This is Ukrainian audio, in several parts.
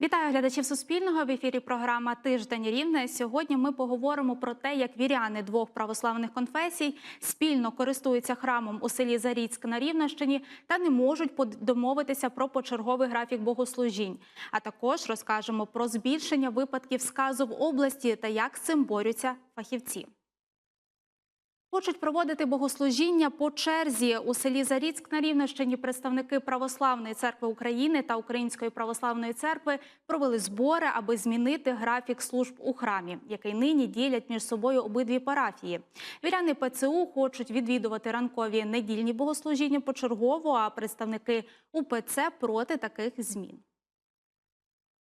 Вітаю глядачів Суспільного в ефірі. Програма Тиждень Рівне. Сьогодні ми поговоримо про те, як віряни двох православних конфесій спільно користуються храмом у селі Заріцьк на Рівненщині та не можуть домовитися про почерговий графік богослужінь. А також розкажемо про збільшення випадків сказу в області та як з цим борються фахівці. Хочуть проводити богослужіння по черзі у селі Заріцьк на Рівненщині. Представники Православної церкви України та Української православної церкви провели збори, аби змінити графік служб у храмі, який нині ділять між собою обидві парафії. Віряни ПЦУ хочуть відвідувати ранкові недільні богослужіння почергово, а представники УПЦ проти таких змін.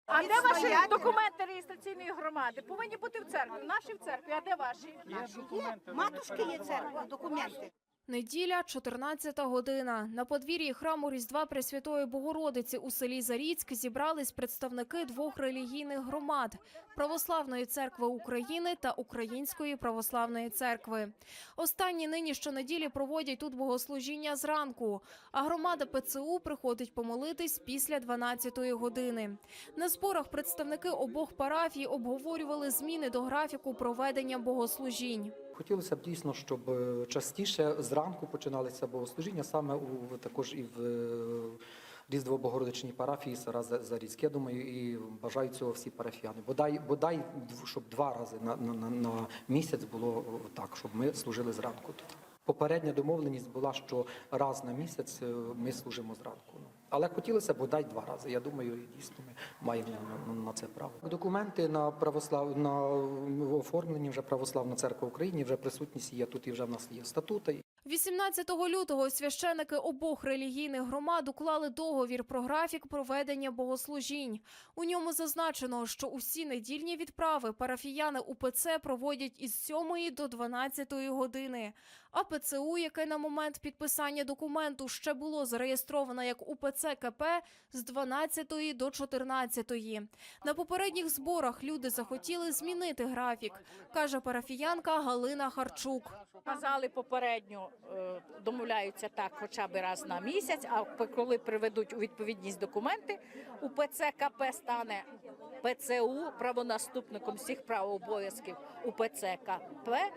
А де ваші документи реєстраційної громади? Повинні бути в церкві. Наші в церкві, а де ваші? Матушки є церква, документи. Неділя, 14 година. На подвір'ї храму Різдва Пресвятої Богородиці у селі Заріцьк зібрались представники двох релігійних громад – Православної церкви України та Української православної церкви. Останні нині щонеділі проводять тут богослужіння зранку, а громада ПЦУ приходить помолитись після 12-ї години. На зборах представники обох парафій обговорювали зміни до графіку проведення богослужінь. Хотілося б дійсно, щоб е, частіше зранку починалися богослужіння саме у також і в е, Різдво Богородичній парафії Сара Зарізьк. Я думаю, і бажають цього всі парафіяни. Бодай, бодай, щоб два рази на, на, на, місяць було так, щоб ми служили зранку. Попередня домовленість була, що раз на місяць е, ми служимо зранку. Але хотілося б бодай два рази. Я думаю, дійсно ми маємо на, на, на це право. Документи на православ на оформлені вже православна церква України. Вже присутність є тут. І вже в нас є статути. 18 лютого священики обох релігійних громад уклали договір про графік проведення богослужінь. У ньому зазначено, що усі недільні відправи парафіяни УПЦ проводять із 7 до 12 години. А ПЦУ, яке на момент підписання документу ще було зареєстровано як УПЦ КП, з 12 до 14. На попередніх зборах люди захотіли змінити графік, каже парафіянка Галина Харчук. Казали попередньо, е, домовляються так хоча б раз на місяць, а коли приведуть у відповідність документи, у ПЦКП стане ПЦУ правонаступником всіх прав обов'язків у ПЦКП е,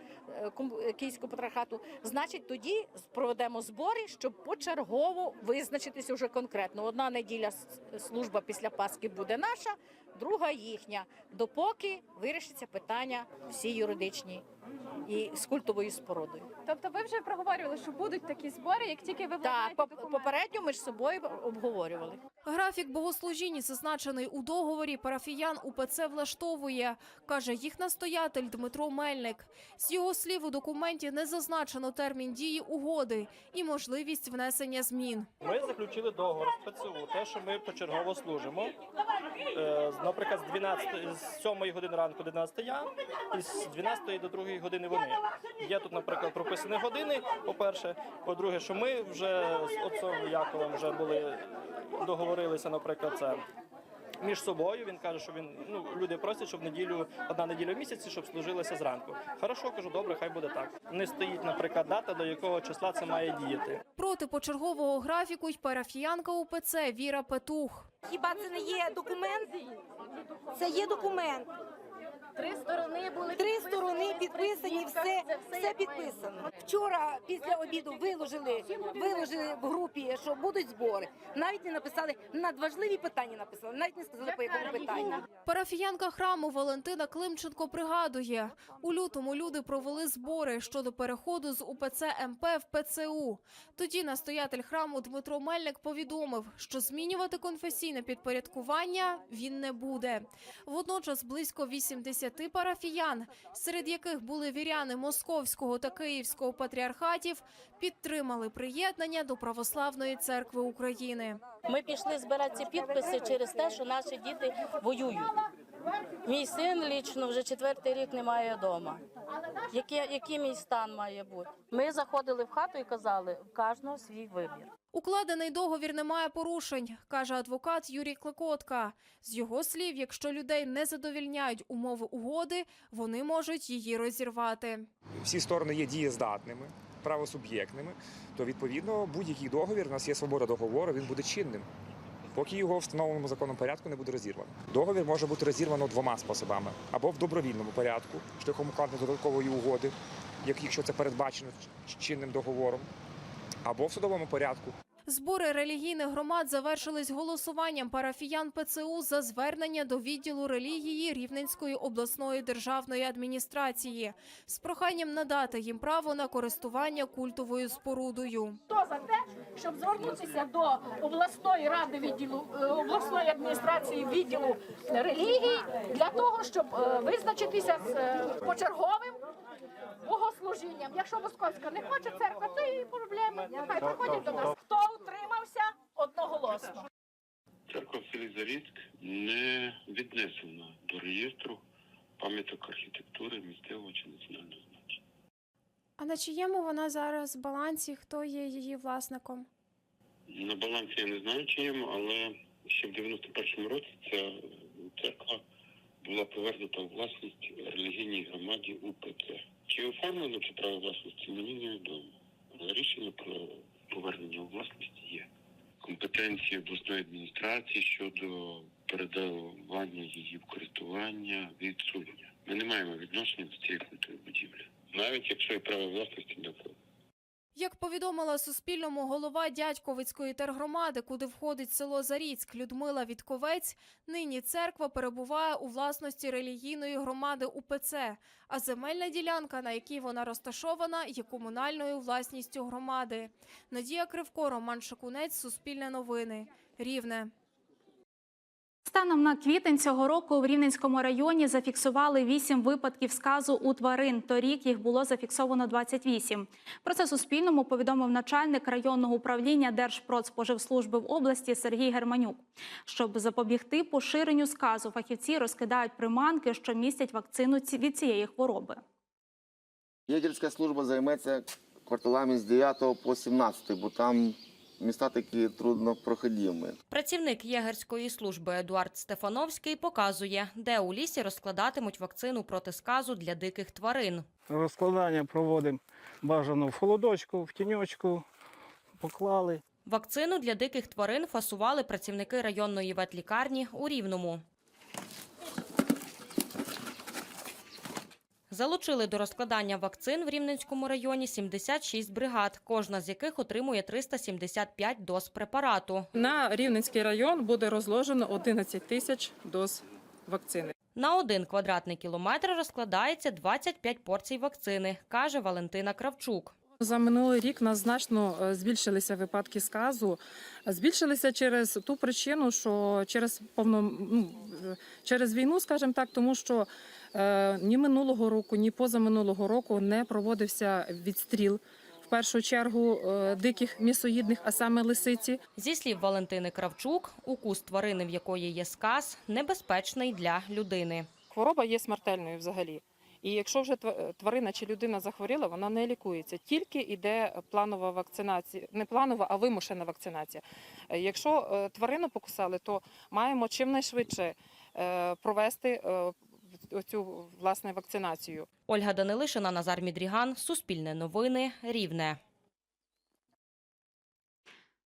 ком- Київського патріархату, значить тоді проведемо збори, щоб почергово визначитися вже конкретно. Одна неділя служба після Пасхи буде наша, друга їхня, допоки вирішиться питання всі юридичні і з культовою спорудою. Тобто ви вже проговорювали, що будуть такі збори, як тільки ви Так, попередньо ми ж собою обговорювали. Графік богослужінь, зазначений у договорі, парафіян УПЦ влаштовує, каже їх настоятель Дмитро Мельник. З його слів, у документі не зазначено термін дії угоди і можливість внесення змін. Ми заключили договор з ПЦУ, те, що ми почергово служимо. Е, Наприклад, з 12, з 7 години ранку до 12 я, і з 12 до 2 години вони. Є тут, наприклад, прописані години, по-перше. По-друге, що ми вже з отцом Яковом вже були договорилися, наприклад, це. Між собою він каже, що він ну люди просять, щоб неділю одна неділя в місяці, щоб служилися зранку. Хорошо, кажу, добре, хай буде так. Не стоїть, наприклад, дата, до якого числа це має діяти. Проти почергового графіку й парафіянка УПЦ Віра Петух. Хіба це не є документ? Це є документ. Три сторони були Три сторони підписані, все, все підписано. Вчора після обіду виложили, виложили в групі, що будуть збори. Навіть не написали надважливі питання. Написали, навіть не сказали по якому питанню. Парафіянка храму Валентина Климченко пригадує, у лютому люди провели збори щодо переходу з УПЦ МП в ПЦУ. Тоді настоятель храму Дмитро Мельник повідомив, що змінювати конфесійне підпорядкування він не буде. Водночас близько 80 парафіян, серед яких були віряни Московського та Київського патріархатів, підтримали приєднання до Православної церкви України. Ми пішли збирати підписи через те, що наші діти воюють. Мій син лічно вже четвертий рік немає вдома. Який, який мій стан має бути. Ми заходили в хату і казали, в кожного свій вибір. Укладений договір не має порушень, каже адвокат Юрій Клекотка. З його слів, якщо людей не задовільняють умови угоди, вони можуть її розірвати. всі сторони є дієздатними, правосуб'єктними, то відповідно будь-який договір, у нас є свобода договору, він буде чинним. Поки його в встановленому законом порядку не буде розірвано. Договір може бути розірвано двома способами: або в добровільному порядку, шляхом укладення додаткової угоди, якщо це передбачено чинним договором, або в судовому порядку. Збори релігійних громад завершились голосуванням парафіян ПЦУ за звернення до відділу релігії Рівненської обласної державної адміністрації з проханням надати їм право на користування культовою спорудою. Хто за те, щоб звернутися до обласної ради відділу е, обласної адміністрації відділу релігії для того, щоб е, визначитися з е, почерговим богослужінням. Якщо Московська не хоче церква, то і проблеми. Нехай приходять до нас. Хто одноголосно? Церква в селі не віднесена до реєстру пам'яток архітектури місцевого чи національного значення. А на чиєму вона зараз балансі? Хто є її власником? На балансі я не знаю чиєму, але ще в 91-му році ця церква була повернута у власність релігійній громаді УПЦ. Чи оформлено це право власності, мені невідомо. Але рішення про повернення у власність є. Компетенції обласної адміністрації щодо передавання її в користування відсутня. Ми не маємо відношення до цієї культури будівлі, навіть якщо і право власності не це. Як повідомила Суспільному голова Дядьковицької тергромади, куди входить село Заріцьк Людмила Вітковець, нині церква перебуває у власності релігійної громади УПЦ, а земельна ділянка, на якій вона розташована, є комунальною власністю громади. Надія Кривко, Роман Шакунець, Суспільне новини, Рівне. Станом на квітень цього року в Рівненському районі зафіксували 8 випадків сказу у тварин. Торік їх було зафіксовано 28. Про це Суспільному повідомив начальник районного управління Держпродспоживслужби в області Сергій Германюк. Щоб запобігти поширенню сказу, фахівці розкидають приманки, що містять вакцину від цієї хвороби. Єгерська служба займеться кварталами з 9 по 17, бо там міста такі труднопроходімі. Працівник єгерської служби Едуард Стефановський показує, де у лісі розкладатимуть вакцину проти сказу для диких тварин. Розкладання проводимо бажано в холодочку, в тіньочку, поклали. Вакцину для диких тварин фасували працівники районної ветлікарні у Рівному. Залучили до розкладання вакцин в Рівненському районі 76 бригад, кожна з яких отримує 375 доз препарату. На Рівненський район буде розложено 11 тисяч доз вакцини. На один квадратний кілометр розкладається 25 порцій вакцини, каже Валентина Кравчук. За минулий рік нас значно е, збільшилися випадки сказу. Збільшилися через ту причину, що через повно ну, е, через війну, скажімо так, тому що е, ні минулого року, ні позаминулого року не проводився відстріл. В першу чергу е, диких місоїдних, а саме лисиці. Зі слів Валентини Кравчук, укус тварини, в якої є сказ, небезпечний для людини. Хвороба є смертельною взагалі. І якщо вже тва- тварина чи людина захворіла, вона не лікується. Тільки йде планова вакцинація, не планова, а вимушена вакцинація. Е, Якщо е, тварину покусали, то маємо чимнайшвидше е, провести е, оцю власне вакцинацію. Ольга Данилишина, Назар Мідріган, Суспільне новини, Рівне.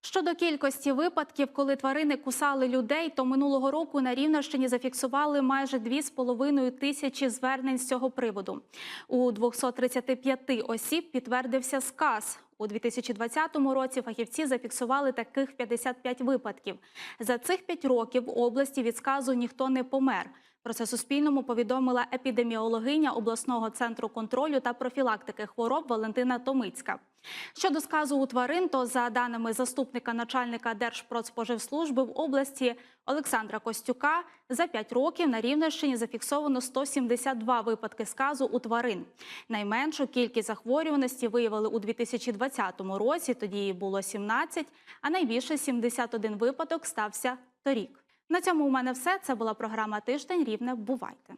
Щодо кількості випадків, коли тварини кусали людей, то минулого року на Рівненщині зафіксували майже 2,5 тисячі звернень з цього приводу. У 235 осіб підтвердився сказ. У 2020 році фахівці зафіксували таких 55 випадків. За цих 5 років в області від сказу ніхто не помер. Про це Суспільному повідомила епідеміологиня обласного центру контролю та профілактики хвороб Валентина Томицька. Щодо сказу у тварин, то за даними заступника начальника Держпродспоживслужби в області Олександра Костюка, за 5 років на Рівненщині зафіксовано 172 випадки сказу у тварин. Найменшу кількість захворюваності виявили у 2020 році, тоді її було 17, а найбільше 71 випадок стався торік. На цьому у мене все. Це була програма Тиждень Рівне. Бувайте.